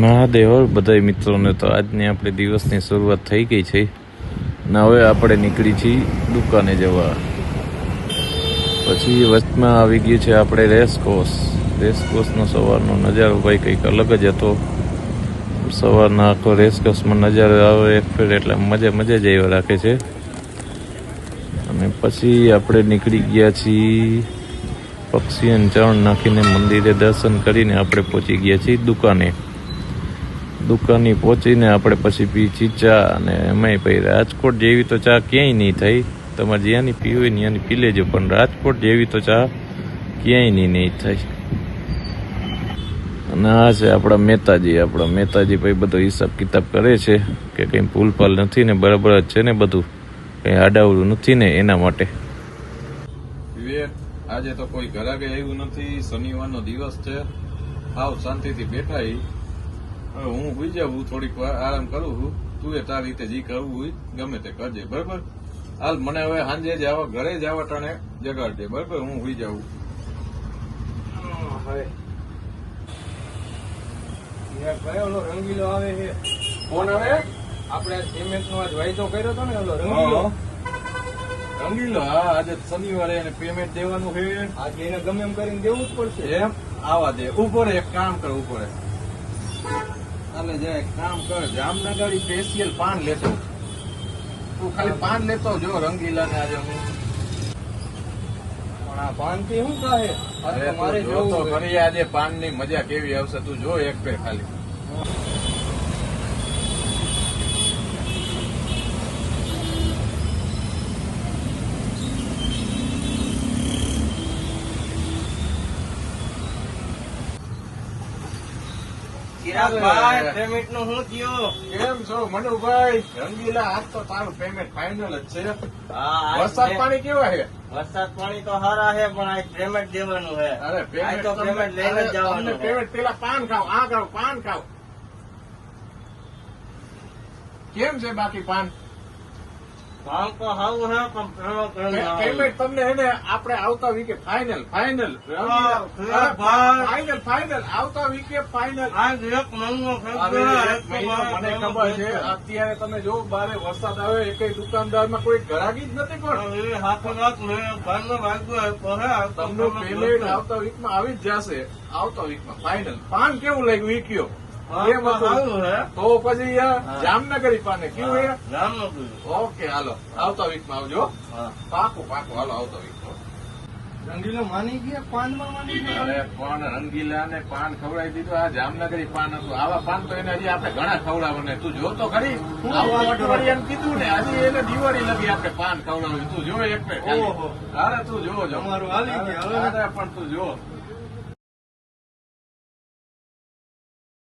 મહાદેવ બધાય મિત્રોને તો આજની આપણે દિવસની શરૂઆત થઈ ગઈ છે. ને હવે આપણે નીકળી છીએ દુકાને જવા. પછી વચમાં આવી ગયું છે આપણે રેસકોર્સ. રેસકોર્સનો સવારનો નજારો ભાઈ કંઈક અલગ જ હતો. સવારના આખો રેસકોર્સમાં નજારો આવે એક ફેર એટલે મજા મજા જ આવ્યા રાખે છે. અને પછી આપણે નીકળી ગયા છીએ પક્ષીઓને ચરણ નાખીને મંદિરે દર્શન કરીને આપણે પહોંચી ગયા છીએ દુકાને. દુકાને પહોંચીને આપણે પછી પી ચીચા અને એમાંય પછી રાજકોટ જેવી તો ચા ક્યાંય નહીં થઈ. તમારે જ્યાંની પી હોય ત્યાંની પી લેજો, પણ રાજકોટ જેવી તો ચા ક્યાંય નહીં નહીં થઈ. અને આ છે આપણા મહેતાજી. આપણા મહેતાજી ભાઈ બધો હિસાબ કિતાબ કરે છે કે કંઈ ભૂલભાલ નથી ને બરાબર જ છે ને બધું. કંઈ આડાવડું નથી ને એના માટે. આજે તો કોઈ ઘરાકે આવ્યું નથી. શનિવારનો દિવસ છે. આવ શાંતિથી બેઠા હી. હવે હું હોઈ જાઉં થોડીક વાર આરામ કરું છું. તું એ તારી રીતે જી કરવું હોય ગમે તે કરજે બરાબર? હાલ મને હવે સાંજે જ આવા ઘરે જ આવા ટાણે જગાડજે બરાબર? હું હોઈ જાઉં. ઓલો રંગીલો આવે છે. કોણ આવે? આપણે સિમેન્ટ નો આજ વાયદો કર્યો હતો ને ઓલો રંગીલો. રંગીલો હા આજે શનિવારે એને પેમેન્ટ દેવાનું છે. આજે એને ગમે એમ કરીને દેવું જ પડશે. એમ? આવા દે ઉપર એક કામ કર ઉપર અને જે કામ કર જામનગર સ્પેશિયલ પાન લેતો. તું ખાલી પાન લેતો જો રંગીલા ને આજે હું. પણ આ પાનથી શું કહે? અરે મારે તું જો તો જવું આજે પાનની મજા કેવી આવશે તું જો એક ફેર ખાલી. ચિરાગભાઈ પેમેન્ટનું શું થયું? કેમ છો મનુભાઈ? રંગીલા આજ તો તારું પેમેન્ટ ફાઈનલ જ છે. વરસાદ પાણી કેવા છે? વરસાદ પાણી તો સારા છે પણ આ પેમેન્ટ દેવાનું છે. અરે પેમેન્ટ તો પેમેન્ટ લઈને જ જવાનું. પેમેન્ટ પેલા પાન ખાવ આ ખાવ પાન ખાવ કેમ છે બાકી પાન? તો પણ પેમેન્ટ તમને હે ને આપણે આવતા વીકે ફાઇનલ ફાઇનલ ફાઇનલ ફાઇનલ આવતા વીકે ફાઇનલ આજ એક મહિનો મને ખબર છે. અત્યારે તમે જો બારે વરસાદ આવે એક દુકાનદારમાં કોઈ ઘરાગી જ નથી પણ. હવે હાથો મેં વાગ્યો તમને પેમેન્ટ આવતા વીકમાં આવી જ જશે. આવતા વીકમાં ફાઇનલ પાન કેવું લાગ્યું ઈ કયો પાન તો પછી જામનગર પાને કેવું હે જામનગર. ઓકે હાલો. આવતા વીકમાં આવજો. પાકું પાકું. હાલો આવતા વીકમાં રંગીલો માની ગયા? પાનમાં માની ગયા? અરે પણ રંગીલા ને પાન ખવડાવી દીધું? આ જામનગરી પાન હતું. આવા પાન તો એને હજી આપણે ઘણા ખવડાવવાને તું જો તો ખરી અઠવાડિયાનું કીધું ને. હજી એને દિવાળી લગી આપણે પાન ખવડાવ્યું. તું જો એક. અરે તું જો અમારું હાલી ગયા, પણ તું જો.